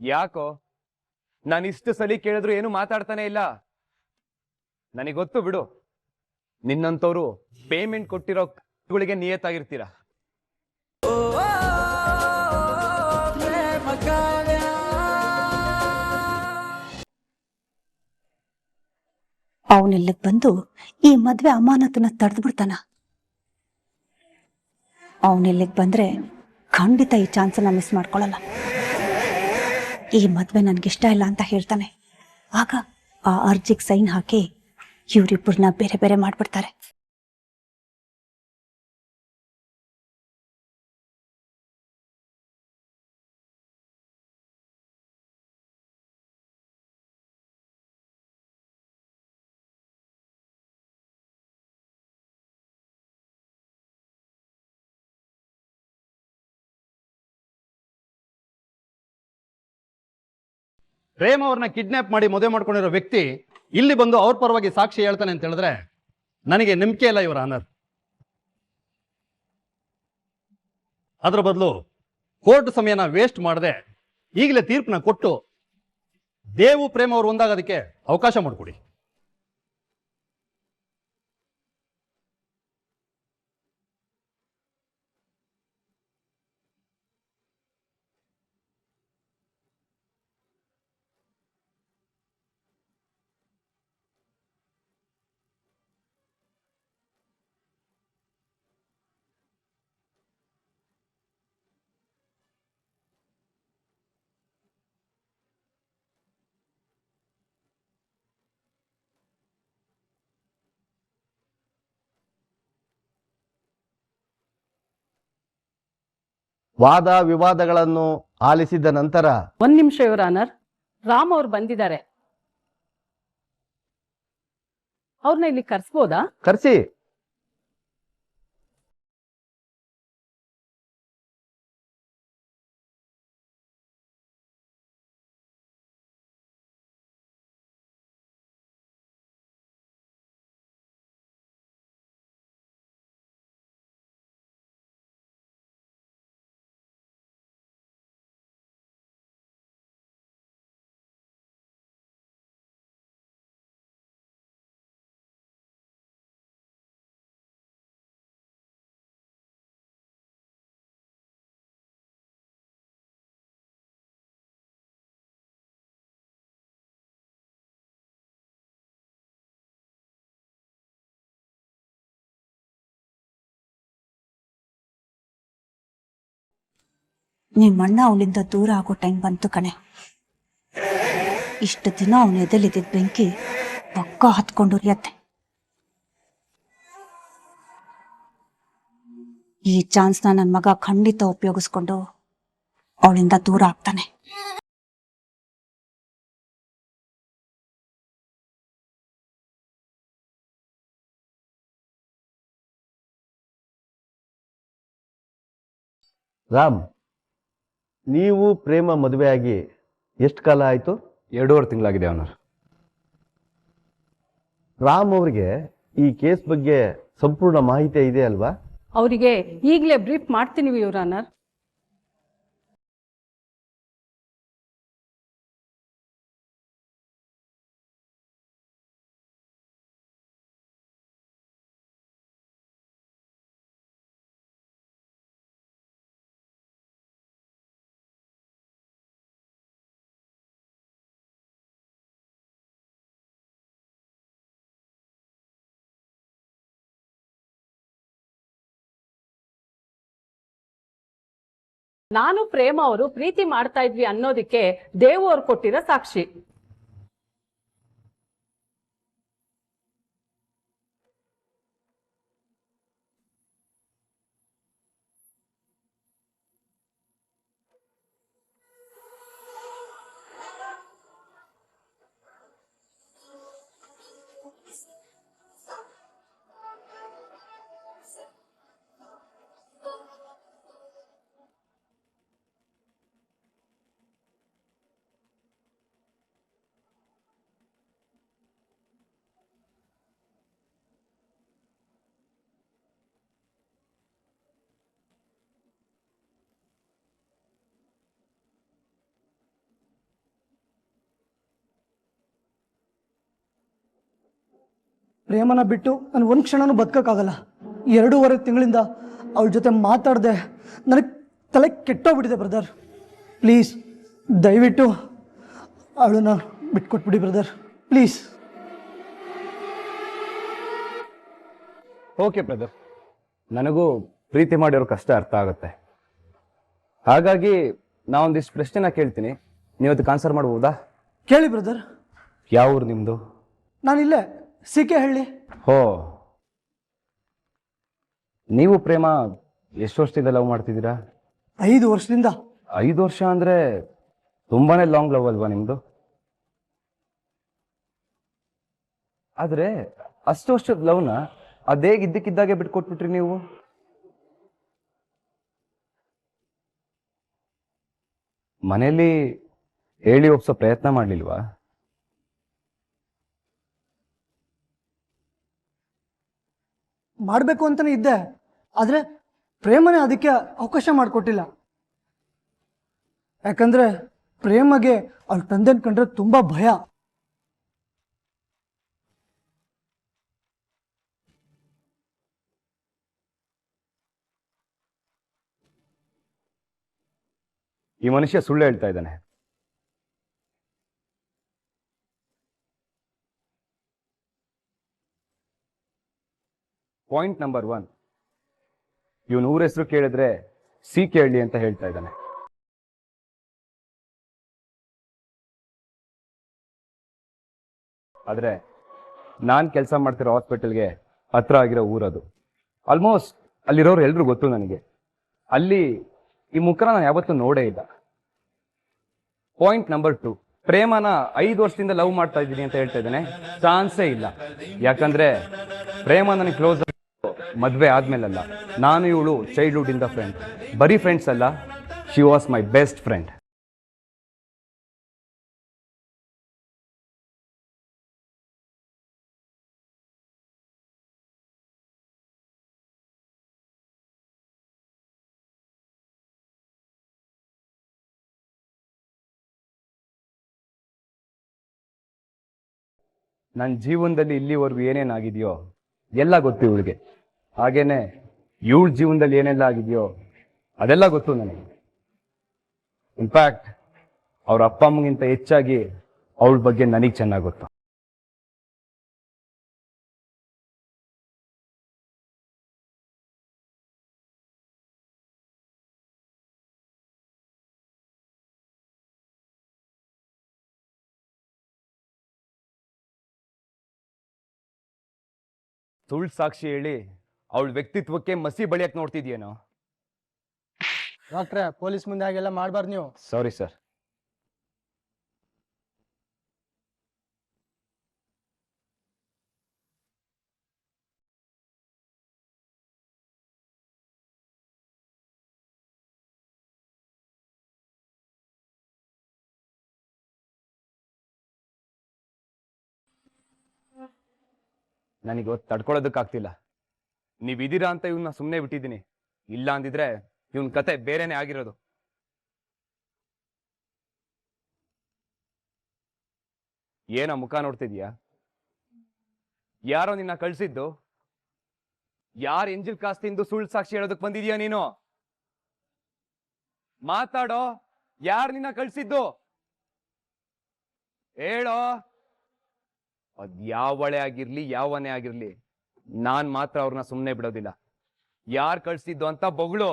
ಯಾಕೋ? ನಾನು ಇಷ್ಟು ಸಲಿ ಕೇಳಿದ್ರು ಏನು ಮಾತಾಡ್ತಾನೆ ಇಲ್ಲ. ನನಗೆ ಗೊತ್ತು ಬಿಡು. ನಿನ್ನಂತವ್ರು ಪೇಮೆಂಟ್ ಕೊಟ್ಟಿರೋ ಗಳಿಗೆ ನಿಯತ್ತಾಗಿರ್ತೀರ? ಅವನೆಲ್ಲ ಬಂದು ಈ ಮದ್ವೆ ಅಮಾನತನ ತಡೆದು ಬಿಡ್ತಾನ. ಅವನಿಲ್ಲಿಗ್ ಬಂದ್ರೆ ಖಂಡಿತ ಈ ಚಾನ್ಸನ್ನ ಮಿಸ್ ಮಾಡ್ಕೊಳಲ್ಲ. ಈ ಮದ್ವೆ ನನಗಿಷ್ಟ ಇಲ್ಲ ಅಂತ ಹೇಳ್ತಾನೆ. ಆಗ ಆ ಅರ್ಜಿಗೆ ಸೈನ್ ಹಾಕಿ ಇವ್ರಿಬ್ಬರನ್ನ ಬೇರೆ ಬೇರೆ ಮಾಡ್ಬಿಡ್ತಾರೆ. ಪ್ರೇಮ್ ಅವ್ರನ್ನ ಕಿಡ್ನಾಪ್ ಮಾಡಿ ಮದುವೆ ಮಾಡ್ಕೊಂಡಿರೋ ವ್ಯಕ್ತಿ ಇಲ್ಲಿ ಬಂದು ಅವ್ರ ಪರವಾಗಿ ಸಾಕ್ಷಿ ಹೇಳ್ತಾನೆ ಅಂತ ಹೇಳಿದ್ರೆ ನನಗೆ ನಂಬಿಕೆ ಇಲ್ಲ ಇವರ ಆನರ್ ಅದ್ರ ಬದಲು ಕೋರ್ಟ್ ಸಮಯನ ವೇಸ್ಟ್ ಮಾಡದೆ ಈಗಲೇ ತೀರ್ಪನ್ನ ಕೊಟ್ಟು ದೇವು ಪ್ರೇಮ್ ಅವರು ಒಂದಾಗೋದಕ್ಕೆ ಅವಕಾಶ ಮಾಡಿಕೊಡಿ. ವಾದ ವಿವಾದಗಳನ್ನು ಆಲಿಸಿದ ನಂತರ ಒಂದ್ ನಿಮಿಷ ಇವರ ಅನರ್ ರಾಮ್ ಅವ್ರು ಬಂದಿದ್ದಾರೆ. ಅವ್ರನ್ನ ಇಲ್ಲಿ ಕರ್ಸ್ಬೋದಾ? ಕರೆಸಿ. ನಿಮ್ಮಣ್ಣ ಅವಳಿಂದ ದೂರ ಆಗೋ ಟೈಮ್ ಬಂತು ಕಣೆ. ಇಷ್ಟು ದಿನ ಅವನ ಎದೆಲಿದ್ದ ಬೆಂಕಿ ಪಕ್ಕ ಹತ್ಕೊಂಡು ಉರಿಯತ್ತೆ. ಈ ಚಾನ್ಸ್ನ ನನ್ನ ಮಗ ಖಂಡಿತ ಉಪಯೋಗಿಸ್ಕೊಂಡು ಅವಳಿಂದ ದೂರ ಆಗ್ತಾನೆ. ರಾಮ್ ನೀವು ಪ್ರೇಮ ಮದುವೆಯಾಗಿ ಎಷ್ಟು ಕಾಲ ಆಯಿತು? ಎರಡೂವರೆ ತಿಂಗಳಾಗಿದೆ ಅವನರ್ ರಾಮ್ ಅವರಿಗೆ ಈ ಕೇಸ್ ಬಗ್ಗೆ ಸಂಪೂರ್ಣ ಮಾಹಿತಿ ಇದೆ ಅಲ್ವಾ ಅವರಿಗೆ ಈಗಲೇ ಬ್ರೀಫ್ ಮಾಡ್ತೀನಿ ಯುವರ್ ಆನರ್ ನಾನು ಪ್ರೇಮ ಅವರು ಪ್ರೀತಿ ಮಾಡ್ತಾ ಇದ್ವಿ ಅನ್ನೋದಕ್ಕೆ ದೇವು ಅವ್ರು ಕೊಟ್ಟಿರೋ ಸಾಕ್ಷಿ. ಪ್ರೇಮನ ಬಿಟ್ಟು ನಾನು ಒಂದು ಕ್ಷಣನೂ ಬದುಕೋಕ್ಕಾಗಲ್ಲ. ಎರಡೂವರೆ ತಿಂಗಳಿಂದ ಅವಳ ಜೊತೆ ಮಾತಾಡದೆ ನನಗೆ ತಲೆ ಕೆಟ್ಟೋಗ್ಬಿಟ್ಟಿದೆ ಬ್ರದರ್ ಪ್ಲೀಸ್ ದಯವಿಟ್ಟು ಅವಳನ್ನ ಬಿಟ್ಕೊಟ್ಬಿಡಿ ಬ್ರದರ್ ಪ್ಲೀಸ್ ಓಕೆ ಬ್ರದರ್ ನನಗೂ ಪ್ರೀತಿ ಮಾಡಿರೋ ಕಷ್ಟ ಅರ್ಥ ಆಗುತ್ತೆ. ಹಾಗಾಗಿ ನಾ ಒಂದಿಷ್ಟು ಪ್ರಶ್ನೆನ ಕೇಳ್ತೀನಿ. ನೀವು ಅದಕ್ಕೆ ಆನ್ಸರ್ ಮಾಡ್ಬೋದಾ? ಕೇಳಿ ಬ್ರದರ್ ಯಾವ ಊರು ನಿಮ್ಮದು ನಾನಿಲ್ಲೇ. ಸಿ ಕೆ ಹಳ್ಳಿ ಹೋ. ನೀವು ಪ್ರೇಮ ಎಷ್ಟು ವರ್ಷದಿಂದ ಲವ್ ಮಾಡ್ತಿದ್ದೀರಾ? ಐದು ವರ್ಷದಿಂದ. ಐದು ವರ್ಷ ಅಂದ್ರೆ ತುಂಬಾನೇ ಲಾಂಗ್ ಲವ್ ಅಲ್ವಾ ನಿಮ್ದು? ಆದ್ರೆ ಅಷ್ಟು ವರ್ಷದ ಲವ್ನ ಅದೇ ಇದ್ದಕ್ಕಿದ್ದಾಗೆ ಬಿಟ್ಕೊಟ್ಬಿಟ್ರಿ ನೀವು? ಮನೇಲಿ ಹೇಳಿ ಒಪ್ಸೋ ಪ್ರಯತ್ನ ಮಾಡ್ಲಿಲ್ವಾ? ಮಾಡಬೇಕು ಅಂತಲೇ ಇದ್ದೆ. ಆದರೆ ಪ್ರೇಮನೇ ಅದಕ್ಕೆ ಅವಕಾಶ ಮಾಡಿಕೊಟ್ಟಿಲ್ಲ. ಯಾಕಂದರೆ ಪ್ರೇಮಗೆ ಅವ್ರ ತಂದೆನ ಕಂಡ್ರೆ ತುಂಬ ಭಯ. ಈ ಮನುಷ್ಯ ಸುಳ್ಳು ಹೇಳ್ತಾ ಇದ್ದಾನೆ. ಪಾಯಿಂಟ್ ನಂಬರ್ ಒನ್ ಇವನು ಊರ ಹೆಸರು ಕೇಳಿದ್ರೆ ಸಿ ಕೇಳಲಿ ಅಂತ ಹೇಳ್ತಾ ಇದ್ದಾನೆ. ಆದ್ರೆ ನಾನ್ ಕೆಲಸ ಮಾಡ್ತಿರೋ ಹಾಸ್ಪಿಟಲ್ಗೆ ಹತ್ರ ಆಗಿರೋ ಊರದು ಆಲ್ಮೋಸ್ಟ್ ಅಲ್ಲಿರೋರು ಎಲ್ರು ಗೊತ್ತು ನನಗೆ. ಅಲ್ಲಿ ಈ ಮುಖ ನಾನು ಯಾವತ್ತೂ ನೋಡೇ ಇಲ್ಲ. ಪಾಯಿಂಟ್ ನಂಬರ್ ಟು ಪ್ರೇಮನ ಐದು ವರ್ಷದಿಂದ ಲವ್ ಮಾಡ್ತಾ ಇದ್ದೀನಿ ಅಂತ ಹೇಳ್ತಾ ಇದ್ದೇನೆ. ಚಾನ್ಸೇ ಇಲ್ಲ. ಯಾಕಂದ್ರೆ ಪ್ರೇಮ ನನಗೆ ಕ್ಲೋಸ್ ಮದ್ವೆ ಆದ್ಮೇಲಲ್ಲ, ನಾನು ಇವಳು ಚೈಲ್ಡ್ಹುಡ್ ಇಂದ ಫ್ರೆಂಡ್ ಬರೀ ಫ್ರೆಂಡ್ಸ್ ಅಲ್ಲ she was my best friend ನನ್ನ ಜೀವನದಲ್ಲಿ ಇಲ್ಲಿವರೆಗೂ ಏನೇನಾಗಿದೆಯೋ ಎಲ್ಲ ಗೊತ್ತು ಇವಳಿಗೆ. ಹಾಗೇನೆ ಇವಳ ಜೀವನದಲ್ಲಿ ಏನೆಲ್ಲ ಆಗಿದೆಯೋ ಅದೆಲ್ಲ ಗೊತ್ತು ನನಗೆ. ಇನ್ಫ್ಯಾಕ್ಟ್ ಅವ್ರ ಅಪ್ಪ ಅಮ್ಮಗಿಂತ ಹೆಚ್ಚಾಗಿ ಅವಳ ಬಗ್ಗೆ ನನಗೆ ಚೆನ್ನಾಗಿ ಗೊತ್ತು. ತುಳ್ ಸಾಕ್ಷಿ ಹೇಳಿ ಅವಳ ವ್ಯಕ್ತಿತ್ವಕ್ಕೆ ಮಸಿ ಬಳಿಯಕ್ ನೋಡ್ತಿದ್ಯೇನೋ? ಡಾಕ್ಟ್ರೆ ಪೊಲೀಸ್ ಮುಂದೆ ಹಾಗೆಲ್ಲ ಮಾಡಬಾರ್ದು ನೀವು. Sorry sir. ನನಗೆ ತಡ್ಕೊಳ್ಳೋದಕ್ಕಾಗ್ತಿಲ್ಲ ನೀವಿದ್ದೀರಾ ಅಂತ ಇವನ್ನ ಸುಮ್ಮನೆ ಬಿಟ್ಟಿದ್ದೀನಿ. ಇಲ್ಲ ಅಂದಿದ್ರೆ ಇವನ್ ಕತೆ ಬೇರೆನೆ ಆಗಿರೋದು. ಏನ ಮುಖ ನೋಡ್ತಿದ್ಯಾ? ಯಾರೋ ನಿನ್ನ ಕಳ್ಸಿದ್ದು? ಯಾರ ಎಂಜಿಲ್ ಕಾಸ್ ತಿಂದು ಸುಳ್ಳು ಸಾಕ್ಷಿ ಹೇಳೋದಕ್ ಬಂದಿದ್ಯಾ ನೀನು? ಮಾತಾಡೋ, ಯಾರು ನಿನ್ನ ಕಳ್ಸಿದ್ದು? ಹೇಳೋ ಅದ್ ಯಾವಳೆ ಆಗಿರ್ಲಿ, ಯಾವನೇ ಆಗಿರ್ಲಿ. ನಾನ್ ಮಾತ್ರ ಅವ್ರನ್ನ ಸುಮ್ಮನೆ ಬಿಡೋದಿಲ್ಲ. ಯಾರ್ ಕಳ್ಸಿದ್ದು ಅಂತ ಬೊಗಳು.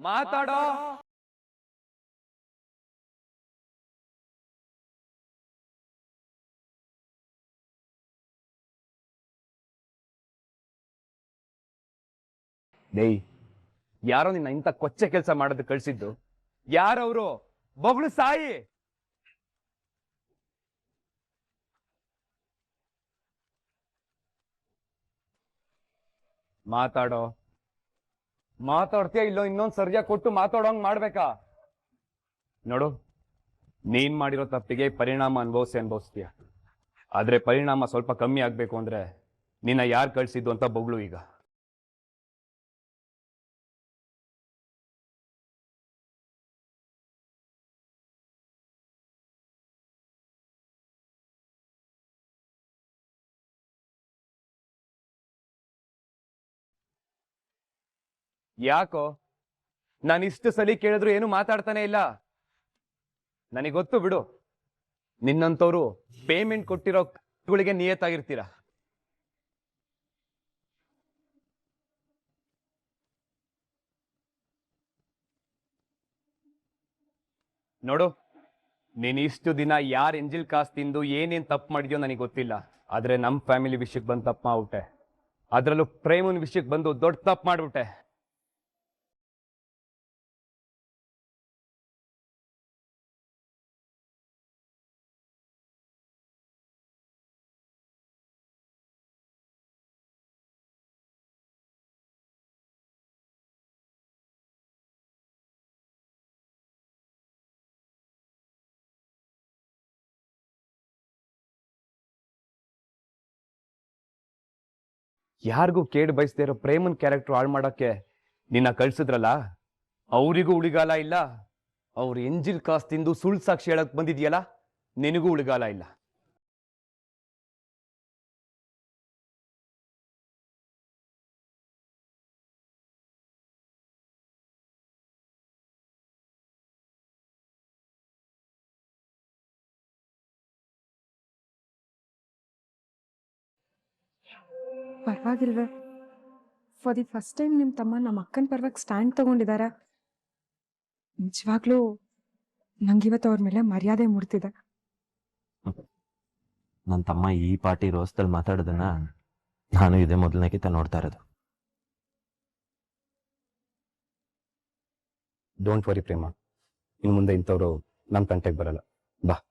ಮಾತಾಡೋ. ಡೇಯ್, ಯಾರೋ ನಿನ್ನ ಇಂಥ ಕೊಚ್ಚೆ ಕೆಲಸ ಮಾಡೋದು ಕಳ್ಸಿದ್ದು? ಯಾರವರು? ಬೊಗಳು ಸಾಯಿ. ಮಾತಾಡೋ? ಮಾತಾಡ್ತೀಯ ಇಲ್ಲೋ? ಇನ್ನೊಂದ್ ಸರ್ಜಾ ಕೊಟ್ಟು ಮಾತಾಡೋಂಗ್ ಮಾಡ್ಬೇಕಾ? ನೋಡು, ನೀನ್ ಮಾಡಿರೋ ತಪ್ಪಿಗೆ ಪರಿಣಾಮ ಅನುಭವಿಸಿ ಅನುಭವಿಸ್ತೀಯ. ಆದ್ರೆ ಪರಿಣಾಮ ಸ್ವಲ್ಪ ಕಮ್ಮಿ ಆಗ್ಬೇಕು ಅಂದ್ರೆ ನಿನ್ನ ಯಾರು ಕಳ್ಸಿದ್ದು ಅಂತ ಬೊಗಳು ಈಗ. ಯಾಕೋ? ನಾನು ಇಷ್ಟು ಸಲಿ ಕೇಳಿದ್ರು ಏನು ಮಾತಾಡ್ತಾನೆ ಇಲ್ಲ. ನನಗೆ ಗೊತ್ತು ಬಿಡು. ನಿನ್ನಂತವ್ರು ಪೇಮೆಂಟ್ ಕೊಟ್ಟಿರೋ ಗಳಿಗೆ ನಿಯತ್ತಾಗಿರ್ತೀರ? ನೋಡು, ನೀನು ಇಷ್ಟು ದಿನ ಯಾರ್ ಎಂಜಿಲ್ ಕಾಸ್ ತಿಂದು ಏನೇನ್ ತಪ್ಪು ಮಾಡಿದ್ಯೋ ನನಗೆ ಗೊತ್ತಿಲ್ಲ. ಆದ್ರೆ ನಮ್ ಫ್ಯಾಮಿಲಿ ವಿಷಯಕ್ಕೆ ಬಂದು ತಪ್ಪು ಮಾಡ್ಬಿಟ್ಟೆ. ಅದ್ರಲ್ಲೂ ಪ್ರೇಮನ್ ವಿಷಯಕ್ಕೆ ಬಂದು ದೊಡ್ಡ ತಪ್ಪು ಮಾಡ್ಬಿಟ್ಟೆ. ಯಾರಿಗೂ ಕೇಡ್ ಬಯಸದೇ ಇರೋ ಪ್ರೇಮನ್ ಕ್ಯಾರೆಕ್ಟರ್ ಹಾಳು ಮಾಡೋಕ್ಕೆ ನಿನ್ನ ಕಳ್ಸಿದ್ರಲ್ಲ? ಅವರಿಗೂ ಉಳಿಗಾಲ ಇಲ್ಲ. ಅವ್ರ ಎಂಜಿಲ್ ಕಾಸ್ ತಿಂದು ಸುಳ್ಳು ಸಾಕ್ಷಿ ಹೇಳಕ್ ಬಂದಿದ್ಯಲ್ಲ? ನಿನಗೂ ಉಳಿಗಾಲ ಇಲ್ಲ. ಪರವಾಗಿಲ್ವೇ. ಫಾರ್ ದಿ ಫಸ್ಟ್ ಟೈಮ್ ನಿಮ್ಮ ತಮ್ಮ ನಮ್ಮ ಅಕ್ಕನ ಪರವಾಗಿ ಸ್ಟ್ಯಾಂಡ್ ತಗೊಂಡಿದ್ದಾರೆ ನಿಜವಾಗ್ಲೂ ನಂಗಿವತ್ತು ಅವ್ರ ಮೇಲೆ ಮರ್ಯಾದೆ ಮೂಡ್ತಿದೆ. ನನ್ನ ತಮ್ಮ ಈ ಪಾರ್ಟಿ ರೋಸ್ದಲ್ಲಿ ಮಾತಾಡೋದನ್ನ ನಾನು ಇದೇ ಮೊದಲನೇ ಕಿತ್ತ ನೋಡ್ತಾ ಇರೋದು. Don't worry Prema. ಇನ್ನು ಮುಂದೆ ಇಂಥವ್ರು ನಮ್ಮ ಕಂಟೆಗೆ ಬರಲ್ಲ. ಬಾ.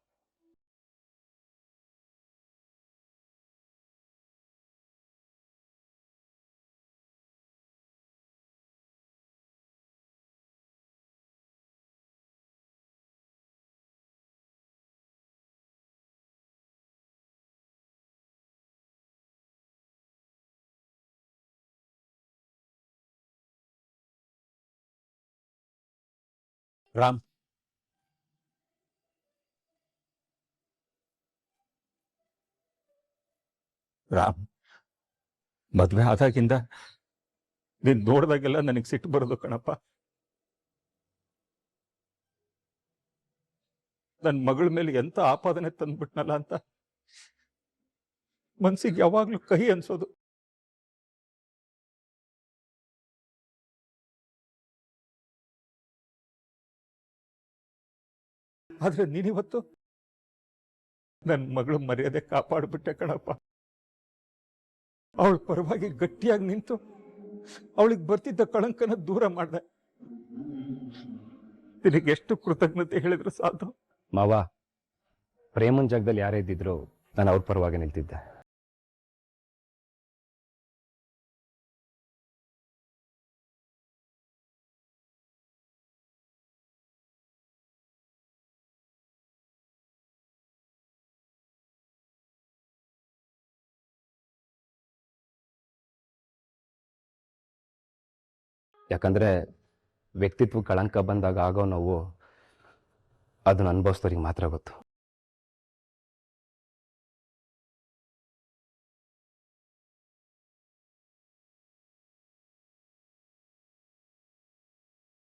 ರಾಮ್ ರಾಮ್ ಮದ್ವೆ ಆದಾಗಿಂದ ನೀನ್ ನೋಡ್ದಾಗೆಲ್ಲ ನನಗೆ ಸಿಟ್ಟು ಬರೋದು ಕಣಪ್ಪ. ನನ್ನ ಮಗಳ ಮೇಲೆ ಎಂತ ಆಪಾದನೆ ತಂದ್ಬಿಟ್ನಲ್ಲ ಅಂತ. ಮನ್ಸಿಗೆ ಯಾವಾಗ್ಲೂ ಕಹಿ ಅನ್ಸೋದು. ಆದ್ರೆ ನೀನಿವತ್ತು ನನ್ನ ಮಗಳು ಮರ್ಯಾದೆ ಕಾಪಾಡ್ಬಿಟ್ಟೆ ಕಣಪ್ಪ. ಅವಳ ಪರವಾಗಿ ಗಟ್ಟಿಯಾಗಿ ನಿಂತು ಅವಳಿಗೆ ಬರ್ತಿದ್ದ ಕಳಂಕನ ದೂರ ಮಾಡ್ದೆ. ನಿನಗೆ ಎಷ್ಟು ಕೃತಜ್ಞತೆ ಹೇಳಿದ್ರು ಸಾಧು. ಮಾವ, ಪ್ರೇಮನ್ ಜಾಗದಲ್ಲಿ ಯಾರೇ ಇದ್ದಿದ್ರು ನಾನು ಅವ್ರ ಪರವಾಗಿ ನಿಲ್ತಿದ್ದೆ. ಯಾಕಂದ್ರೆ ವ್ಯಕ್ತಿತ್ವ ಕಳಂಕ ಬಂದಾಗ ಆಗೋ ನೋವು ಅದನ್ನು ಅನುಭವಿಸ್ತವ್ರಿಗೆ ಮಾತ್ರ ಗೊತ್ತು.